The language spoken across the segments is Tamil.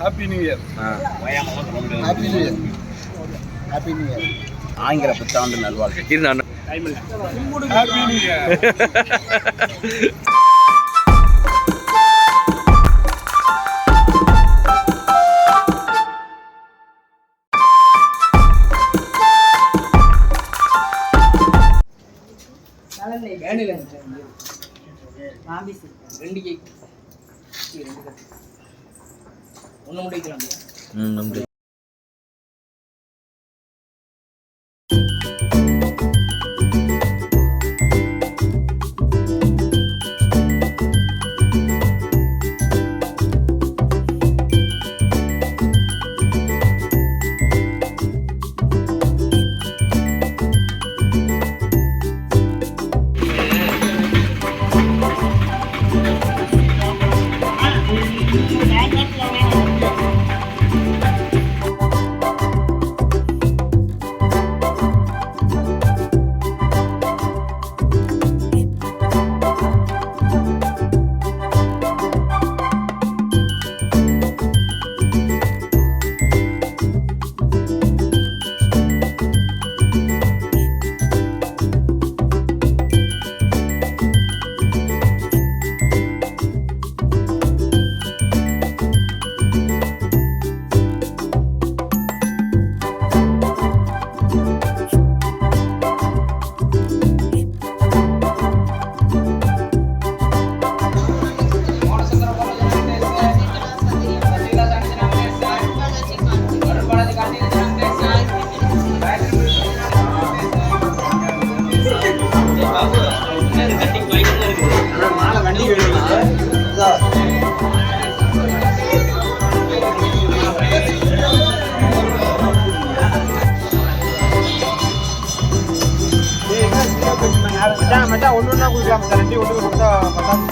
Happy new year happy new year happy new year ஆங்கில புத்தாண்டு நல்வாழ்வு இருந்தா ஹாப்பி நியூ இயர் ரெண்டு கேக் ரெண்டு கட்டு ஒன்று முடிக்கலாம் ம் நன்றி.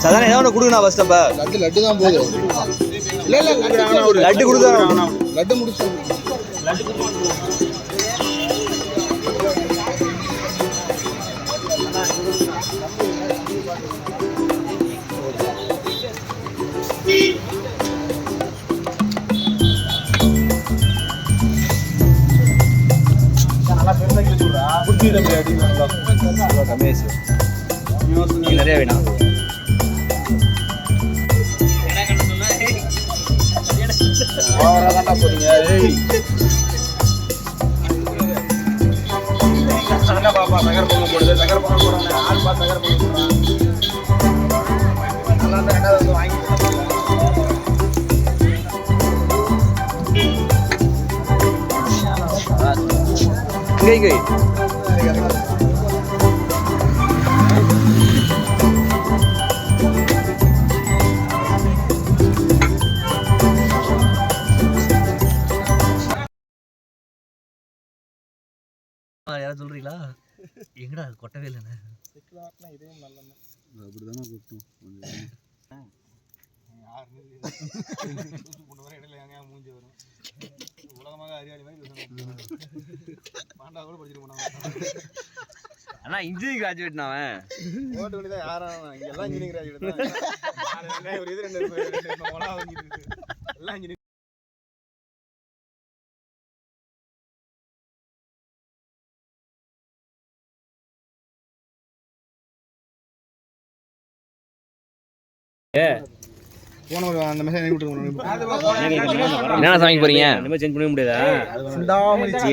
சதானே ஏதாவது ஒன்று கொடுங்கண்ணா ஃபஸ்ட் அப்போ. லட்டு லட்டு தான் போகுது இல்லை இல்லை லட்டு லட்டு கொடுக்குறாங்க. லட்டு முடிச்சு ரமேஷ் நீ நிறைய வேணாம் ஓவராக போறீங்க ஏய் பாப்பா பொங்கல் போடுது பொங்கல் போடுறாங்க ஆள் பார்த்து பொங்கல் நல்லா இருந்தா ரெண்டாவது வாங்கி. இங்கே இங்கே யாராவது சொல்றீங்களா? எங்கடா கொட்டவே இல்லைண்ணே. உலகமாக அறியாளி மாதிரி பாண்டா கூட படிச்சிட்டு போனாங்க அண்ணா இன்ஜினியரிங் கிராஜுவேட் அவன். ஓட்டு பண்ணி தான் யாரும் இங்க எல்லாம் இன்ஜினியரிங் கிராஜுவேட் தான் ஒரு இது ரெண்டு எல்லாம் இன்ஜினியரிங் என்ன சமைக்க போறீங்க? இந்த மாதிரி சேஞ்ச் பண்ணவே முடியாதா?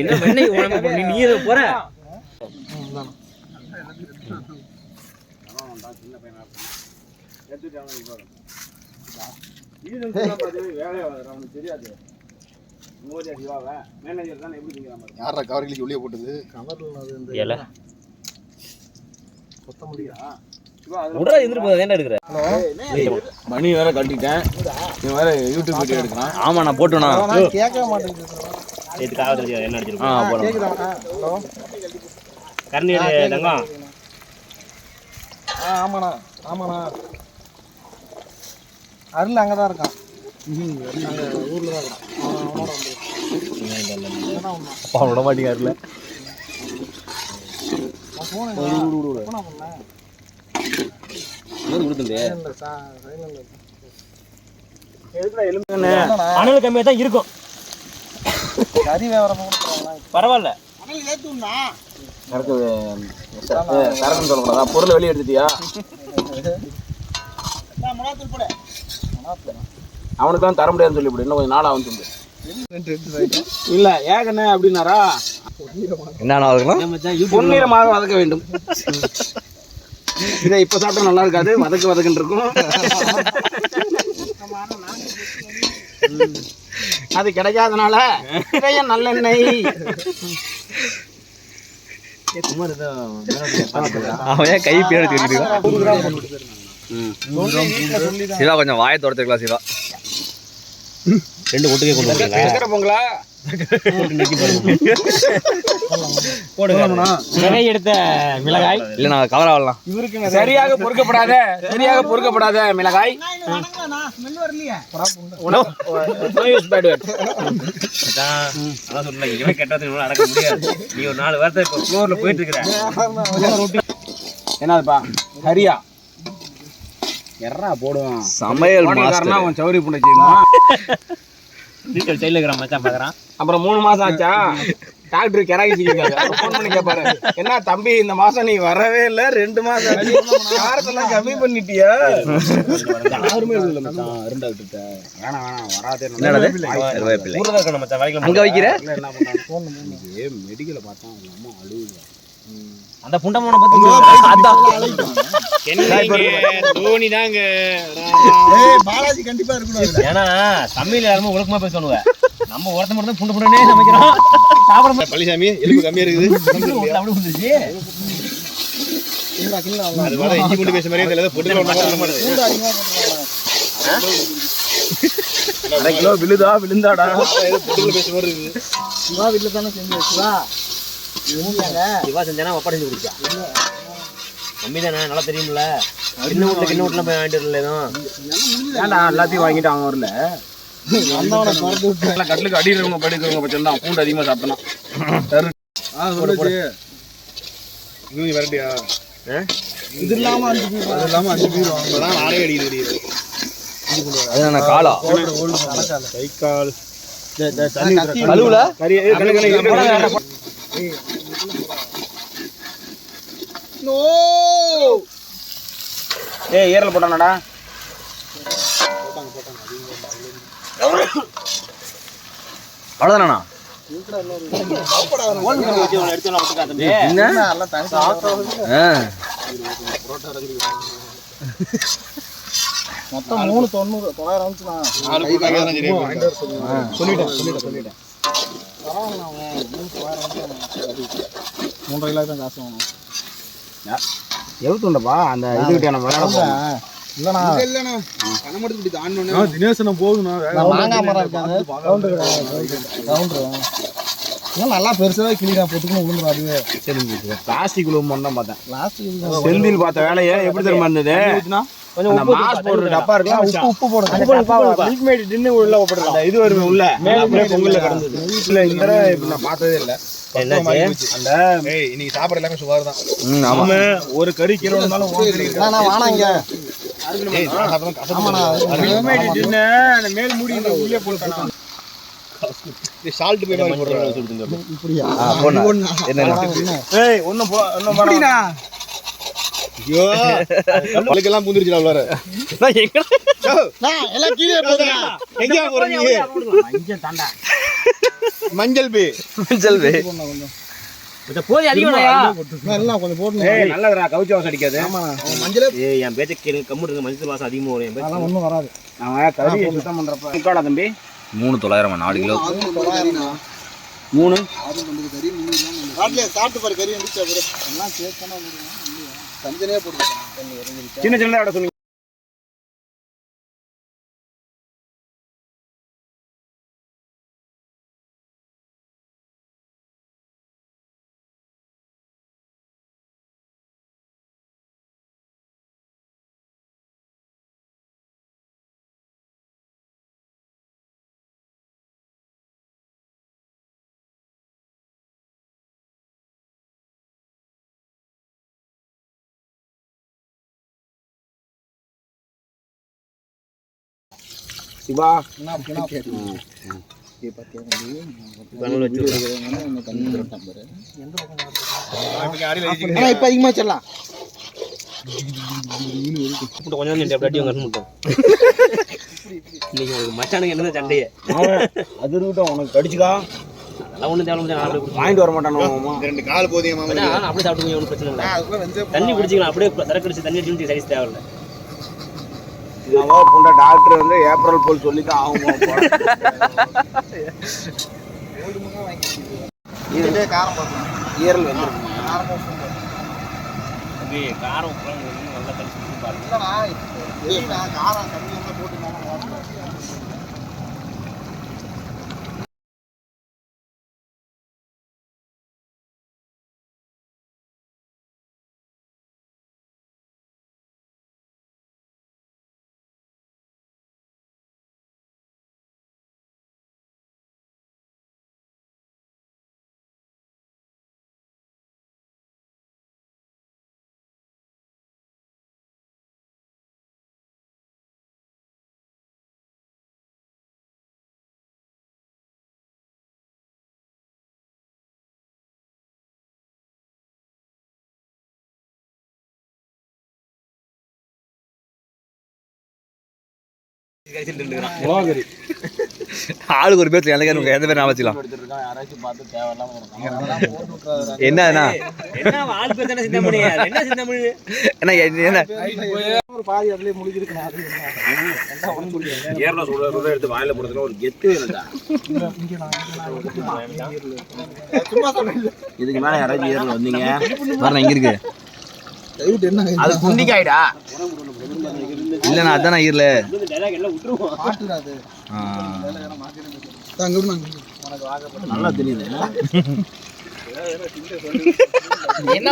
என்ன வெண்ணெய் உடம்பு பண்ணி நீ எதை போற? தெரியாது மேனேஜர் தானே எப்படி திங்கிறான் யாரா கவரிகளுக்கு வெளியே போட்டது? இலை உடனே போதா ஏன்டா இருக்கிற மணி வேற கட்டிட்டேன். நீ வேற யூடியூப் வீடியோ எடுக்கிறான். ஆமா நான் போட்டுனா. கேட்க மாட்டேங்குது. இதுக்கு ஆகுது என்ன அடிச்சிருக்கோம் ஆ தங்கம்? ஆமாண்ணா ஆமாண்ணா. அருள் அங்கே தான் இருக்கான் ஊரில் தான் இருக்கான். அவனோட வந்து விட மாட்டேங்காருல ஃபோன் சா சைலண்டில் அனல் கம்மியா தான் இருக்கும். கறி பரவாயில்ல. சரக்கு சரக்குன்னு சொல்லக்கூடாதா பொருளை வெளியே எடுத்துட்டியா? அவனுக்கு தான் தர முடியாதுன்னு சொல்லிவிடு. இன்னும் கொஞ்சம் நாள் ஆகும் சொல்லு. இல்ல ஏகண்ணே அப்படின்னாரா? பொன்னிறமாக வதக்க வேண்டும். இதை இப்ப சாப்பிட்டா நல்லா இருக்காது வதக்கு வதக்குன்னு இருக்கும். அது கிடைக்காதனால நிறைய நல்லெண்ணெய். அவன் ஏன் கை பேர் எடுத்துக்கிட்டு சிவா கொஞ்சம் வாயை துரத்துக்கலாம் சிவா. ரெண்டு ஒட்டுக்கே கொண்டு சக்கரை பொங்கலா? எடுத்த மிளகாய். இல்லை நான் கவர் ஆகலாம். சரியாக பொறுக்கப்படாத சரியாக பொறுக்கப்படாத மிளகாய். நீ ஒரு நாலு வாரத்தை இப்போ ஃப்ளோரில் போயிட்டு இருக்கிற என்னதுப்பா? ஹரியா எறா போடுவான். சமையல் மாஸ்டர். அவன் சௌரி புண்ணை செய்யுமா டீச்சர் சைடில் இருக்கிற மச்சான் பார்க்குறான். அப்புறம் மூணு மாசம் ஆச்சா? டாக்டர் செய்யிருக்காங்க ஃபோன் பண்ணி கேட்பாரு என்ன தம்பி இந்த மாசம் நீ வரவே இல்ல ரெண்டு மாசம். காரத்தெல்லாம் கம்மி பண்ணிட்டியா? யாருமே இல்லை மச்சான். ரெண்டாவது வேணாம் வேணாம் வராதே. என்னது கருவேப்பிலை ஊரில் இருக்கணும் மச்சான். வரைக்கும் அங்க வைக்கிற? என்ன பண்ணாங்க மெடிக்கல பார்த்தா அவங்க அம்மா அழுகுது. அந்த புண்டமான பத்தி என்ன தோனி தாங்க. ஏய் பாலாஜி கண்டிப்பா இருக்கணும். ஏன்னா தமிழ் யாருமே ஒழுக்கமா பேசணுவ நம்ம ஒருத்த மட்டும் தான் புண்டு புண்டனே சமைக்கிறோம். சாப்பிட பழனிசாமி எலும்பு கம்மியா இருக்குது. மாட்டோம் அப்படி வந்துருச்சு அது வர இஞ்சி பூண்டு பேச மாதிரியே விழுதா விழுந்தாடா. பொட்டுல பேச மாதிரி இருக்குது. சிவா வீட்டுல தானே செஞ்சு வச்சுவா சிவா செஞ்சானா ஒப்படை செஞ்சு குடிச்சா கம்மி தானே நல்லா தெரியும்ல. சின்ன வீட்டுல சின்ன வீட்டுல போய் வாங்கிட்டு வரல ஏன்டா எல்லாத்தையும் வாங்கிட்டு அவங்க ஊர்ல எல்லாம் கட்டிலுக்கு அடி இருக்கவங்க படுக்கிறவங்க பட்சம் தான் பூண்டு அதிகமா சாப்பிட்டனா. ஆ சொல்லுச்சு இவங்க வரட்டியா? இது இல்லாம அஞ்சு பீர் அது இல்லாம அஞ்சு பீர் வாங்கலாம் நானே அடிக்கிறது தெரியுது. அது நான் காலா? கை கால். கழுவுல? கறி ஏய், ஏய் ஏரல் போட்டானடா. அவ்வளோதானா என்ன? நல்லா தனி ஆ மொத்தம் மூணு தொண்ணூறு தொள்ளாயிரம் சொல்லிட்டேன் சொல்லிட்டேன் சொல்லிட்டேன். மூன்றரை கிலோ தான் காசு வாங்கணும். எழுத்துண்டப்பா அந்த இதுகிட்ட நம்ம தினேசனம் போகுதுண்ணா மாங்காய் மரம் இருக்காங்க ஏன் நல்லா பெருசாவே கிளிடா பொத்துக்கணும் விழுந்துரும் அதுவே. பிளாஸ்டிக் உழுவும் தான் பார்த்தேன். லாஸ்ட் செந்தில் பார்த்த வேலையை எப்படி தெரியுமா இருந்தது? அந்த மாஸ் போடுற டப்பா இருக்குல்ல உப்பு உப்பு மில்க் மேட் டின்னு உள்ள அந்த இது வருமே உள்ள. மேல பொங்கல்ல கிடந்தது. இல்ல இந்த இப்ப நான் பார்த்ததே இல்ல. என்னாச்சு? அந்த ஏய் இன்னைக்கு சாப்பிட எல்லாமே சுகார் தான். ஒரு கறி கிலோ இருந்தாலும். நான் அந்த மேல் மூடி இந்த உள்ளே போட்டானா சால்ட் போய் மாதிரி போடுறாங்க இப்படியா? போனா என்ன ஏய் ஒண்ணும் போ ஒண்ணும் போடா ஐயோ. கல்லுக்கெல்லாம் பூந்துருச்சு உள்ளார. எல்லாம் கீழே போகுதுண்ணா எங்க போறீங்க? மஞ்சள் பே. மஞ்சள் போய் கொஞ்சம் போடணும். ஏய் நல்லதுடா. கவுச்சி வாசம் அடிக்காது. மஞ்சளே ஏய் என் பேச்ச கேளுங்க கம்மு இருங்க. மஞ்சள் வாசம் அதிகமாக வரும். என் பேச்சு ஒன்றும் வராது. அவன் கறி சுத்தம் பண்றப்ப. முக்காடா தம்பி. மூணு தொள்ளாயிரமா நாலு கிலோ. மூணு? சாப்பிட்டு பாரு கறி சிவா ஆனா இப்ப அதிகமா செல்லாம் கொஞ்சம் இன்னைக்கு உங்களுக்கு மச்சானுக்கு என்ன சண்டையே அது இருக்கட்டும் உனக்கு கடிச்சுக்கா அதெல்லாம் ஒன்றும் தேவை வாங்கிட்டு வர மாட்டானோ ரெண்டு கால் போதியமா அப்படியே சாப்பிட்டுக்கோங்க ஒன்றும் பிரச்சனை இல்லை தண்ணி குடிச்சிக்கலாம் அப்படியே சரக்கு அடிச்சு தண்ணி அடிச்சு சைஸ் தேவையில்லை நவா புண்ட டாக்டர் வந்து ஏப்ரல் போல் சொல்லி தான் ஆகும் இதே காரம் பார்க்கலாம் ஈரல் வந்து காரம் நல்லா கழிச்சு பாருங்க. காரம் போட்டு ஆளுக்கு ஒரு பேர் எனக்கு எந்த பேர் வச்சுக்கலாம். என்னதுண்ணா என்ன எடுத்து வாயில போடுறதுல ஒரு கெத்து இதுக்கு மேல யாராச்சும் ஏர்ல வந்தீங்க. வரணும் இங்க இருக்கு. அது குண்டிக்காயிடா இல்லண்ணா அதானே ஈரல. நல்லா தெரியுது என்ன?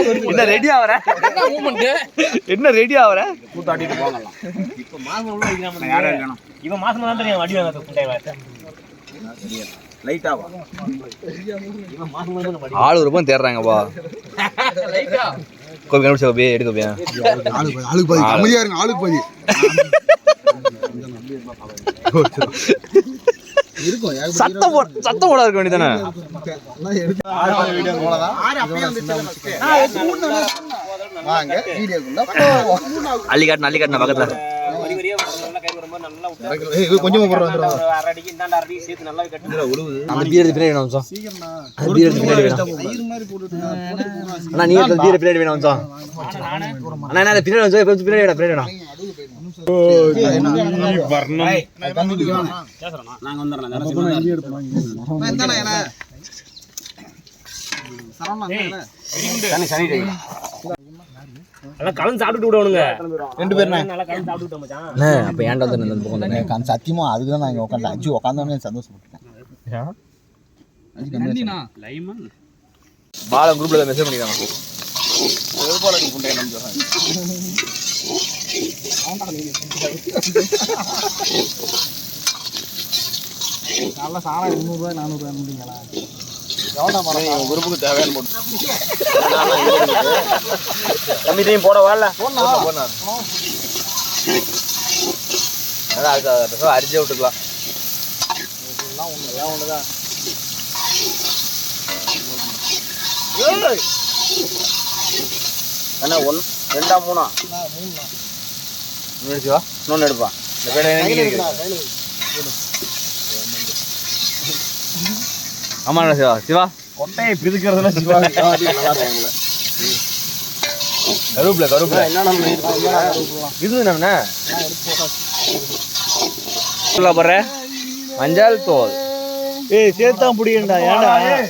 ரெடி ஆவற? என்ன ரெடி ஆவற? போங்கலாம் இப்போ மாசம் உள்ள யாரும் இருக்கணும் இவன் மாசம் தான் தெரியும் அடி குண்டை ஆளு பக்கம் தேடுறாங்கப்பா. கோபி கண்டுபிடிச்ச கோபி எடு கோபியா. ஆளுக்கு பாதி, அமைதியா இருங்க ஆளுக்கு பாதி சத்தம் போட சத்தம் போட இருக்க வேண்டியதானே எல்லாம் எடுத்து வீடியோ நல்லா விட்டு கொஞ்சமா போடுறோம் ஒரு அரை அடிக்கு இந்தாண்ட அரை அடிக்கு சேர்த்து நல்லா கட்டி. அந்த பீர் எடுத்து பின்னாடி வேணும் அம்சம் சீக்கிரம்ண்ணா அந்த பீர் எடுத்து பின்னாடி வேணும் தயிர் மாதிரி போட்டுட்டு போட்டு போனா அண்ணா நீ எடுத்து பீர் பின்னாடி வேணும் அம்சம் அண்ணா என்ன அந்த பின்னாடி வந்து கொஞ்சம் பின்னாடி வேணும் பின்னாடி வேணும் நாங்க வந்துடுறோம். நரசிம்மன் எந்தானே என்ன சரவணா என்ன சனி சனி நல்லா கலந்து சாப்பிட்டு விடுவானுங்க. ரெண்டு பேர் நல்லா கலந்து சாப்பிட்டு விட்டோம் மச்சான். அண்ணா அப்ப ஏன்டா வந்து இந்த பக்கம் சத்தியமா அதுக்கு தான் நான் இங்க உட்காந்து அஞ்சு உட்காந்தோடனே பாலம் குரூப்ல மெசேஜ் பண்ணிருக்காங்க நல்ல சாணம் முந்நூறுரூவா நானூறுரூவா முடிங்களா குரூப்புக்கு தேவையான நீ போட வரல அதான் அரிஞ்சே விட்டுக்கலாம். அண்ணா ஒன் ரெண்டா மூணா? முன்னாடி சிவா இன்னொன்னு எடுப்பா. இந்த பேட ஆமாண்ணா சிவா? சிவா? கொட்டையை பிரிக்கிறதுல சிவா கருவேப்பில கருவேப்பில. என்ன இது போடுற மஞ்சள் தோல். ஏய் சேர்த்தான் புடிக்கண்டா ஏன்டா? ஏய்.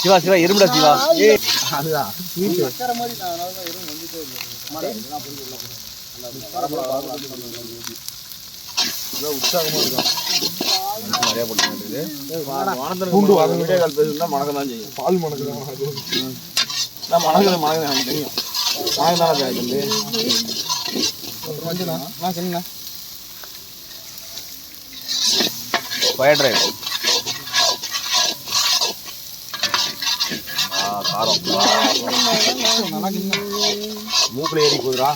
சிவா சிவா இரும்புடா சிவா. ஏய் பூண்டு வர வீடியோ கால் பேசுனா மணக்க தான் செய்யும். பால் மணக்கு தான் நான் மணக்குது மணக்குது எனக்கு தெரியும். மணக்கு தானே தம்பி நான் சொன்னேன் ஃபயர் டிரைவ் காரம். மூக்குல ஏறி போகுதுடா.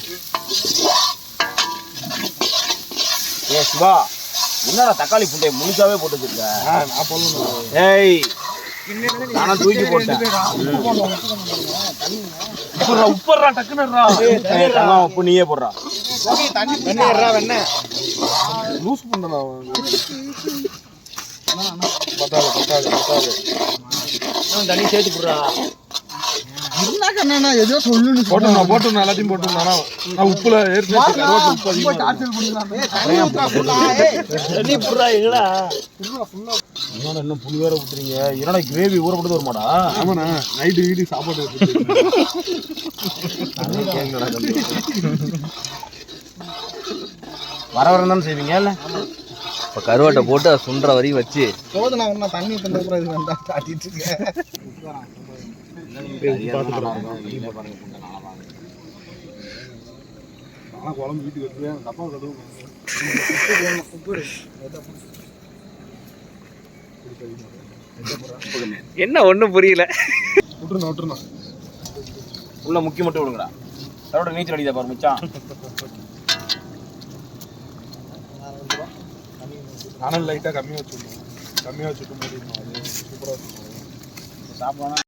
ஏ சிவா என்னடா தக்காளி புண்டைய முழுசாவே போட்டு வச்சிருக்க நான் போடணும். ஏய் நானும் தூக்கி போட்டேன். உப்புறா, தங்கம், உப்பு நீயே போடுறா. வெண்ணெய் ஏறா வெண்ணெய். லூஸ் பண்ணடா பத்தாது பத்தாது பத்தாது. தண்ணி சேர்த்து போடுறா என்ன கண்ணா எதோ சொல்லு போட்டுனா போட்டுனா எல்லாத்தையும் போட்டுனா நான் உப்புல என்னடா? இன்னும் புளி வேற ஊத்துறீங்க? என்னடா கிரேவி ஊற போட்டு வருமாடா ஆமாண்ணா நைட்டு வீடு சாப்பாடு வர வர தானே செய்வீங்க இல்ல? இப்போ கருவாட்டை போட்டு அதை சுண்டுற வரையும் வச்சு. போது நான் ஒன்றா தண்ணி தந்த அப்புறம் இது வந்தா காட்டிட்டு இருக்கேன் ஆனால் குழம்பு வீட்டுக்கு கழுவும் என்ன ஒண்ணும் புரியல. விட்டுருணும் விட்டுருணும் உள்ள முக்கி மட்டும் விடுங்கடா அதோட நீச்சல் அடிதா பாரு மச்சான். ஆனால் லைட்டாக கம்மியாக வச்சுக்கணும் கம்மியாக வச்சுட்டு முடியும் அது சூப்பராக இருக்கும். சாப்பிடணும்